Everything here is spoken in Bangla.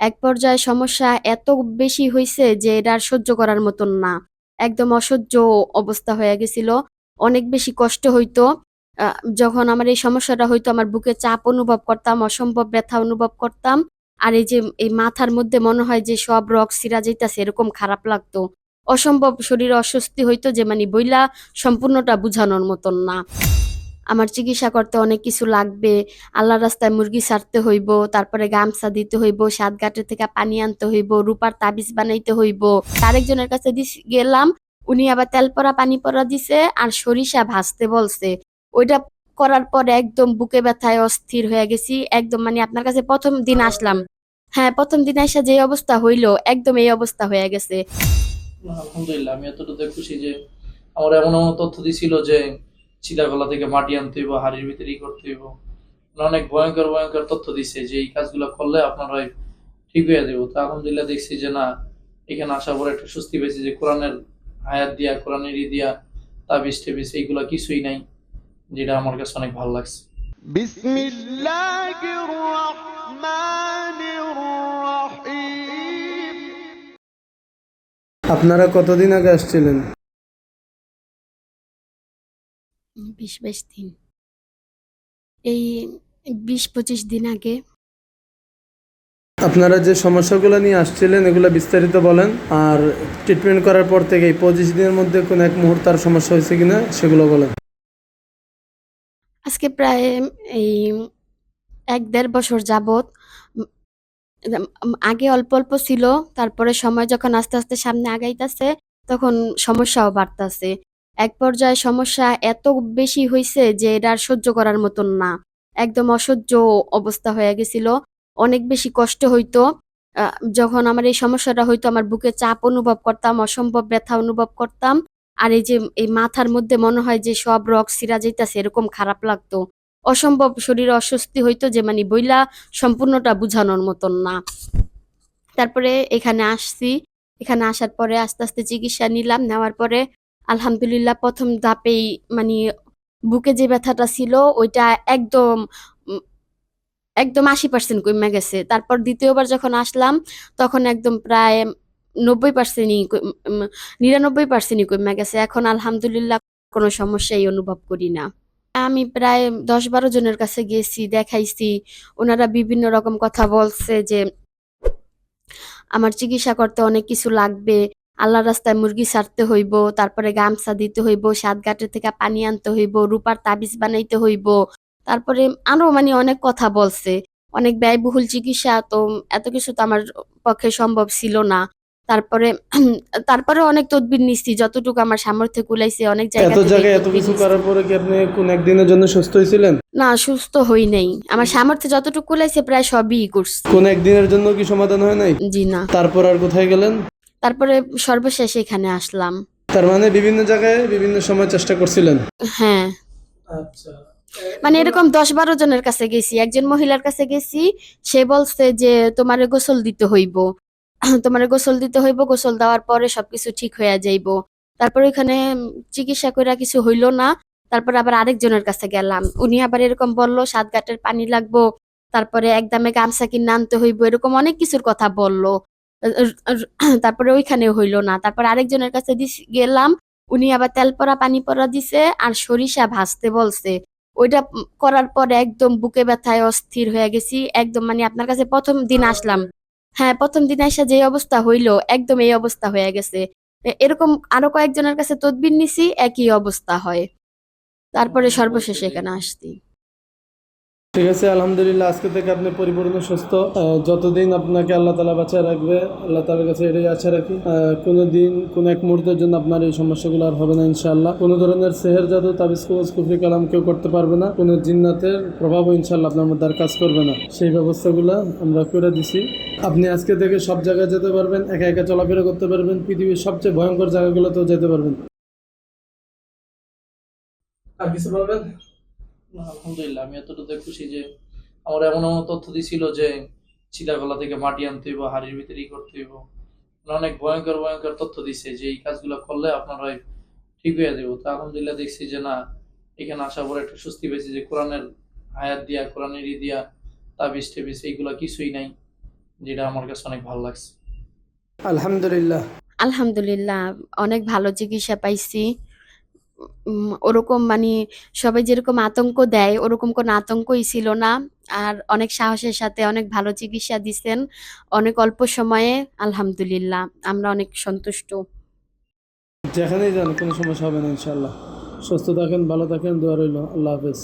এক পর্যায়ে সমস্যা এত বেশি হইছে যে এটা আর সহ্য করার মতন না। একদম অসহ্য অবস্থা হয়ে গেছিল। অনেক বেশি কষ্ট হইতো। যখন আমার এই সমস্যাটা হইতো, আমার বুকে চাপ অনুভব করতাম, অসম্ভব ব্যথা অনুভব করতাম। আর এই যে, এই মাথার মধ্যে মনে হয় যে সব রক সিরা যাইতাছে, এরকম খারাপ লাগতো। অসম্ভব শরীরে অস্বস্তি হইতো যে মানে বইলা সম্পূর্ণটা বুঝানোর মতন না। আমার চিকিৎসা করতে অনেক কিছু লাগবে। আল্লাহ রাস্তায় মুরগি ছাড়তে হইব, তারপরে গামছা দিতে হইব সাত ঘাটের থেকে পানি আনতে হইব, রূপার তাবিজ বানাইতে হইব। আরেকজনের কাছে গেলাম, উনি আবার তেল পরা, পানি পরা দিছে আর সরিষা ভাজতে বলছে। ওইটা করার পরে একদম বুকে ব্যথায় অস্থির হয়ে গেছি, একদম মানে আপনার কাছে প্রথম দিন আসলাম। হ্যাঁ প্রথম দিন আসা যে অবস্থা হইল, একদম এই অবস্থা হয়ে গেছে। আলহামদুলিল্লাহ, আমি এতটুকু খুশি যে আমার এমন তথ্য দিছিল যে চিলাগলা থেকে মাটি আনতে হইব হাড়ির ভিতরে করতে হইব। অনেক ভয়ঙ্কর ভয়ঙ্কর তথ্য দিচ্ছে যে এই কাজগুলো করলে আপনারা ঠিক হয়ে যাব তা আলহামদুলিল্লাহ দেখছি যে না এখানে আসার পরে একটা স্বস্তি পেয়েছি যে কোরআনের হায়াত দিয়া কোরআনের ই দিয়া তাবিজ টেবিজ এইগুলো কিছুই নাই যেটা আমার কাছে অনেক ভালো লাগছে। আপনারা কতদিন আগে আসছিলেন? বিশ বাইশ দিন। এই বিশ পঁচিশ দিন আগে। আপনারা যে সমস্যাগুলো নিয়ে আসছিলেন এগুলো বিস্তারিত বলেন। আর ট্রিটমেন্ট করার পর থেকে এই পঁচিশ দিনের মধ্যে কোন এক মুহূর্ত আর সমস্যা হয়েছে কিনা সেগুলো বলেন। আজকে প্রায় এই এক দেড় বছর যাবত আগে অল্প অল্প ছিল তারপরে সময় যখন আস্তে আস্তে সামনে আগাইতেছে তখন সমস্যাও বাড়তাছে। এক পর্যায়ে সমস্যা এত বেশি হইছে যে এটা আর সহ্য করার মতন না। একদম অসহ্য অবস্থা হয়ে গেছিল। অনেক বেশি কষ্ট হইতো। যখন আমার এই সমস্যাটা হইতো, আমার বুকে চাপ অনুভব করতাম, অসম্ভব ব্যথা অনুভব করতাম। আর এই যে, এই মাথার মধ্যে মনে হয় যে সব রক সিরা যাইতাছে, এরকম খারাপ লাগতো। অসম্ভব শরীরে অস্বস্তি হইতো যে মানে বইলা সম্পূর্ণটা বুঝানোর মতন না। তারপরে এখানে আসছি। এখানে আসার পরে আস্তে আস্তে চিকিৎসা নিলাম। নেওয়ার পরে আলহামদুলিল্লাহ প্রথম ধাপেই মানে বুকে যে ব্যথাটা ছিল, ওইটা একদম একদম আশি পার্সেন্ট কমে গেছে। তারপর দ্বিতীয়বার যখন আসলাম, তখন একদম প্রায় নব্বই পার্সেন্টই নিরানব্বই পার্সেন্টই কমে গেছে। এখন আলহামদুলিল্লাহ কোনো সমস্যাই অনুভব করি না। আমি প্রায় দশ বারো জনের কাছে গেছি, দেখাইছি। ওনারা বিভিন্ন রকম কথা বলছে যে, আমার চিকিৎসা করতে অনেক কিছু লাগবে। আল্লাহর রাস্তায় মুরগি ছাড়তে হইব তারপরে গামছা দিতে হইব সাত ঘাটের থেকে পানি আনতে হইব রূপার তাবিজ বানাইতে হইব। তারপরে আরও মানে অনেক কথা বলছে। অনেক ব্যয়বহুল চিকিৎসা তো এত কিছু তো আমার পক্ষে সম্ভব ছিল না। তারপরে তারপরে অনেক তদবির নিচ্ছি যতটুকু আমার সামর্থ্যে কুলাইছে অনেক জায়গা এত জায়গায় এত কিছু করার পরে কি আপনি কোন একদিনের জন্য সুস্থ হয়েছিলেন না সুস্থ হই নাই। আমার সামর্থ্যে যতটুকু কুলাইছে প্রায় সবই করছি। কোন একদিনের জন্য কি সমাধান হয় নাই? জি না। তারপর আর কোথায় গেলেন? তারপরে সর্বশেষ এখানে আসলাম। তার মানে বিভিন্ন জায়গায় বিভিন্ন সময় চেষ্টা করছিলেন? হ্যাঁ। আচ্ছা। মানে এরকম দশ বারো জনের কাছে গেছি। একজন মহিলার কাছে গেছি সে বলছে যে তোমারে গোসল দিতে হইব। তোমারে গোসল দিতে হইব গোসল দেওয়ার পরে সবকিছু ঠিক হয়ে যাইব। তারপর ওইখানে চিকিৎসা কইরা কিছু হইল না। তারপর আবার আরেকজনের কাছে গেলাম। উনি আবার এরকম বলল সাত ঘাটের পানি লাগবো তারপরে একদমে গামছা কিনে আনতে হইব। এরকম অনেক কিছুর কথা বলল। তারপরে ওইখানে হইল না। তারপর আরেকজনের কাছে গেলাম উনি আবার তেল পরা পানি পরা দিছে আর সরিষা ভাজতে বলছে। ওইটা করার পরে একদম বুকে ব্যথায় অস্থির হয়ে গেছি। একদম মানে আপনার কাছে প্রথম দিন আসলাম। হ্যাঁ প্রথম দিন আসা যে অবস্থা হইল একদম এই অবস্থা হয়ে গেছে। এরকম আরও কয়েকজনের কাছে তদবির নিছি একই অবস্থা হয়। তারপরে সর্বশেষে এখানে আসছি। ঠিক আছে, আলহামদুলিল্লাহ, আজকে থেকে আপনি পরিপূর্ণ সুস্থ। যতদিন আপনাকে আল্লাহ তালা বাঁচায় রাখবে, আল্লাহ তালার কাছে এটাই আশা রাখি। কোনো দিন কোনো এক মুহূর্তের জন্য আপনার এই সমস্যাগুলো আর হবে না, ইনশাআল্লাহ। কোনো ধরনের সেহের জাদু, তাবিজ, কবজ, কুফরি, কালাম কেউ করতে পারবে না। কোনো জিন্নাতের প্রভাবও ইনশাল্লাহ আপনার মধ্যে আর কাজ করবে না। সেই ব্যবস্থাগুলো আমরা করে দিছি। আপনি আজকে থেকে সব জায়গায় যেতে পারবেন, একা একা চলাফেরা করতে পারবেন, পৃথিবীর সবচেয়ে ভয়ঙ্কর জায়গাগুলোতেও যেতে পারবেন। আর কিছু বলবেন? আলহামদুলিল্লাহ আমি এতটুকু খুশি যে আমার এমন এমন তথ্য দিছিল যে চিলাগলা থেকে মাটি আনতে হইব হাড়ির ভিতরে করতে হইব। মানে অনেক ভয়ঙ্কর ভয়ঙ্কর তথ্য দিছে যে এই কাজগুলো করলে আপনার হয় ঠিক হয়ে যাব তা আলহামদুলিল্লাহ দেখছি যে না এখানে আসার পর একটা স্বস্তি পেয়েছি যে কোরআনের আয়াত দিয়া কোরআনের ই দিয়া তাবিজ টেবিজ এইগুলো কিছুই নাই যেটা আমার কাছে অনেক ভালো লাগছে। আলহামদুলিল্লাহ। আলহামদুলিল্লাহ অনেক ভালো চিকিৎসা পাইছি। ওরকম মানে সবাই যেরকম আতঙ্ক দেয়, ওরকম কোনো আতঙ্কই ছিল না। আর অনেক সাহসের সাথে অনেক ভালো চিকিৎসা দিছেন। অনেক অল্প সময়ে, আলহামদুলিল্লাহ, আমরা অনেক সন্তুষ্ট। যেখানেই যান, কোনো সমস্যা হবে না ইনশাল্লাহ সুস্থ থাকেন, ভালো থাকেন, দোয়া রইল। আল্লাহ হাফেজ।